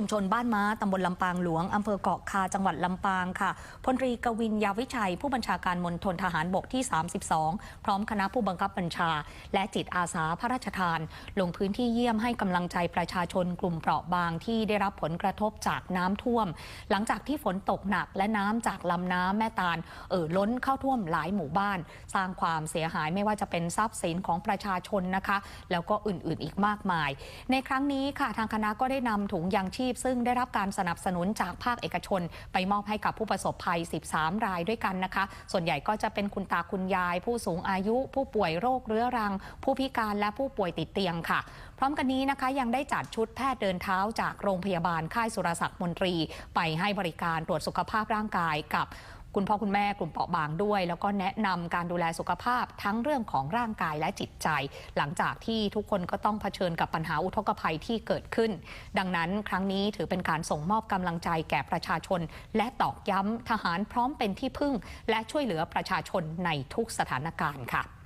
ชุมชนบ้านม้าตำบลลำปางหลวงอำเภอเกาะคาจังหวัดลำปางค่ะพลตรีกวินยาวิชัย ผู้บัญชาการมณฑลทหารบกที่ 32 พร้อมคณะผู้บังคับบัญชา และจิตอาสาพระราชทาน ลงพื้นที่เยี่ยมให้กำลังใจประชาชนกลุ่มเปราะบางที่ได้รับผลกระทบจากน้ำท่วม หลังจากที่ฝนตกหนักและน้ำจากลำน้ำแม่ตาลเอ่อล้นเข้าท่วมหลายหมู่บ้าน สร้างความเสียหายไม่ว่าจะเป็นทรัพย์สินของประชาชนนะคะ แล้วก็อื่นๆอีกมากมาย ในครั้งนี้ค่ะทางคณะก็ได้นำถุงยางชีพซึ่งได้รับการสนับสนุนจากภาคเอกชน ไปมอบให้กับผู้ประสบภัย 13 รายด้วยกันนะคะ ส่วนใหญ่ก็จะเป็นคุณตาคุณยาย ผู้สูงอายุ ผู้ป่วยโรคเรื้อรัง ผู้พิการและผู้ป่วยติดเตียงค่ะ พร้อมกันนี้นะคะยังได้จัดชุดแพทย์เดินเท้าจากโรงพยาบาลค่ายสุรศักดิ์มนตรี ไปให้บริการตรวจสุขภาพร่างกายกับ คุณพ่อคุณแม่กลุ่มเปราะบางด้วย แล้วก็แนะนำการดูแลสุขภาพทั้งเรื่องของร่างกายและจิตใจ หลังจากที่ทุกคนก็ต้องเผชิญกับปัญหาอุทกภัยที่เกิดขึ้น ดังนั้นครั้งนี้ถือเป็นการส่งมอบกำลังใจแก่ประชาชน และตอกย้ำทหารพร้อมเป็นที่พึ่ง และช่วยเหลือประชาชนในทุกสถานการณ์ค่ะ